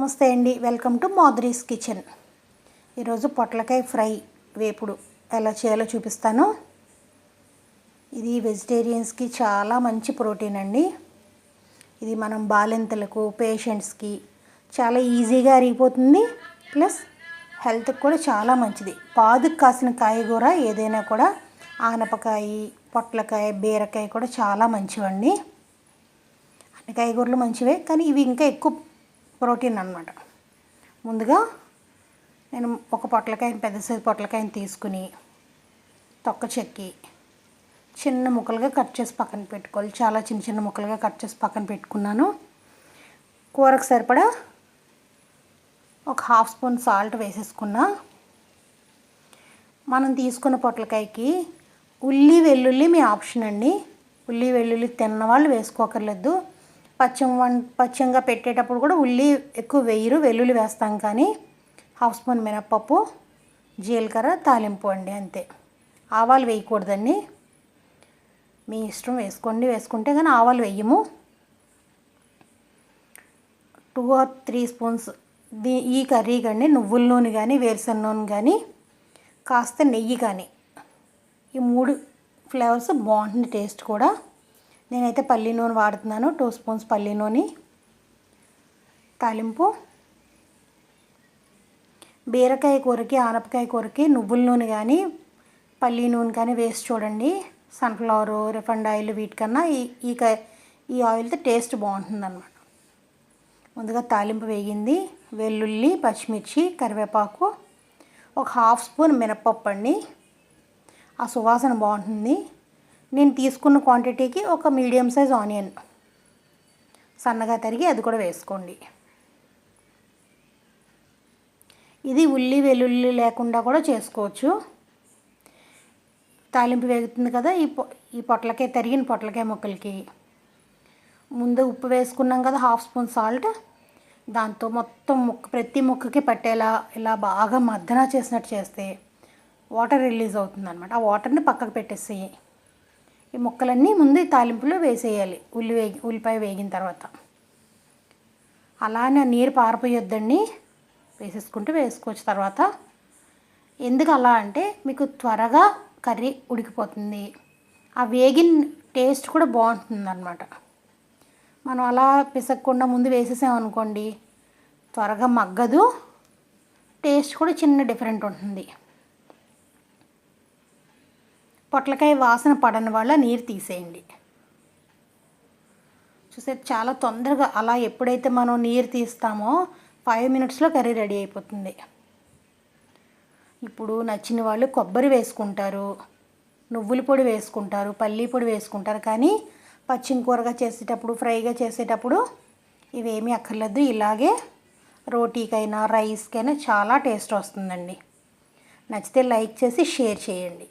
నమస్తే అండి. Welcome to Madhuri's kitchen. ఈరోజు పొట్లకాయ ఫ్రై వేపుడు ఎలా చేయాలో చూపిస్తాను. ఇది వెజిటేరియన్స్కి చాలా మంచి ప్రోటీన్ అండి. ఇది మనం బాలింతలకు పేషెంట్స్కి చాలా ఈజీగా అరిగిపోతుంది. ప్లస్ హెల్త్కి కూడా చాలా మంచిది. పాదుకు కాసిన కాయగూర ఏదైనా కూడా ఆనపకాయ పొట్లకాయ బీరకాయ కూడా చాలా మంచివండి. అన్ని కాయగూరలు మంచివే కానీ ఇవి ఇంకా ఎక్కువ ప్రోటీన్ అనమాట ముందుగా నేను ఒక పొట్లకాయని పెద్ద సైజు పొట్లకాయని తీసుకుని తొక్క చెక్కి చిన్న ముక్కలుగా కట్ చేసి పక్కన పెట్టుకోవాలి. చాలా చిన్న చిన్న ముక్కలుగా కట్ చేసి పక్కన పెట్టుకున్నాను. కూరకు సరిపడా ఒక హాఫ్ స్పూన్ సాల్ట్ వేసేసుకున్నా. మనం తీసుకున్న పొట్లకాయకి ఉల్లి వెల్లుల్లి మీ ఆప్షన్ అండి. ఉల్లి వెల్లుల్లి తిన్న వాళ్ళు వేసుకోకర్లేదు. పచ్చం వం పచ్చంగా పెట్టేటప్పుడు కూడా ఉల్లి ఎక్కువ వేయరు వెల్లుల్లి వేస్తాం కానీ హాఫ్ స్పూన్ మినప్పప్పు జీలకర్ర తాలింపు అండి అంతే. ఆవాలు వేయకూడదండి. మీ ఇష్టం వేసుకోండి వేసుకుంటే కానీ ఆవాలు వేయము. టూ ఆర్ త్రీ స్పూన్స్ దీ ఈ కర్రీ కానీ నువ్వుల నూనె కానీ వేరుశెనగ నూనె కానీ కాస్త నెయ్యి కానీ ఈ మూడు ఫ్లేవర్స్ బాగుంటుంది టేస్ట్ కూడా. నేనైతే పల్లి నూనె వాడుతున్నాను. టూ స్పూన్స్ పల్లి నూనె. తాలింపు. బీరకాయ కూరకి ఆనపకాయ కూరకి నువ్వుల నూనె కానీ పల్లి నూనె కానీ వేసి చూడండి. సన్ఫ్లవర్ రిఫండ్ ఆయిల్ వీటికన్నా ఈ ఈ ఈ ఆయిల్తో టేస్ట్ బాగుంటుంది అనమాట ముందుగా తాలింపు వేగింది. వెల్లుల్లి పచ్చిమిర్చి కరివేపాకు ఒక హాఫ్ స్పూన్ మినపప్పు అండి. ఆ సువాసన బాగుంటుంది. నేను తీసుకున్న క్వాంటిటీకి ఒక మీడియం సైజ్ ఆనియన్ సన్నగా తరిగి అది కూడా వేసుకోండి. ఇది ఉల్లి వెల్లుల్లి లేకుండా కూడా చేసుకోవచ్చు. తాలింపు వేగుతుంది కదా ఈ పొ ఈ పొట్లకాయ తరిగిన పొట్లకాయ ముక్కలకి. ముందు ఉప్పు వేసుకున్నాం కదా హాఫ్ స్పూన్ సాల్ట్ దాంతో మొత్తం ముక్క ప్రతి ముక్కకి పట్టేలా ఇలా బాగా మద్దన చేసినట్టు చేస్తే వాటర్ రిలీజ్ అవుతుంది అనమాట ఆ వాటర్ని పక్కకు పెట్టేసి ఈ ముక్కలన్నీ ముందు తాలింపులో వేసేయాలి. ఉల్లి వేగి ఉల్లిపాయ వేగిన తర్వాత. అలానే నీరు పారిపోయొద్దండి. వేసేసుకుంటూ వేసుకోవచ్చు తర్వాత. ఎందుకు అలా అంటే మీకు త్వరగా కర్రీ ఉడికిపోతుంది. ఆ వేగిన టేస్ట్ కూడా బాగుంటుంది అనమాట మనం అలా పిసక్కుండా ముందు వేసేసామనుకోండి త్వరగా మగ్గదు. టేస్ట్ కూడా చిన్న డిఫరెంట్ ఉంటుంది. పొట్లకాయ వాసన పడని వల్ల నీరు తీసేయండి. చూసే చాలా తొందరగా అలా ఎప్పుడైతే మనం నీరు తీస్తామో ఫైవ్ మినిట్స్లో కర్రీ రెడీ అయిపోతుంది. ఇప్పుడు నచ్చిన వాళ్ళు కొబ్బరి వేసుకుంటారు నువ్వుల పొడి వేసుకుంటారు పల్లీ పొడి వేసుకుంటారు. కానీ పచ్చిమ కూరగా చేసేటప్పుడు ఫ్రైగా చేసేటప్పుడు ఇవేమీ అక్కర్లేదు. ఇలాగే రోటీకైనా రైస్కైనా చాలా టేస్ట్ వస్తుందండి. నచ్చితే లైక్ చేసి షేర్ చేయండి.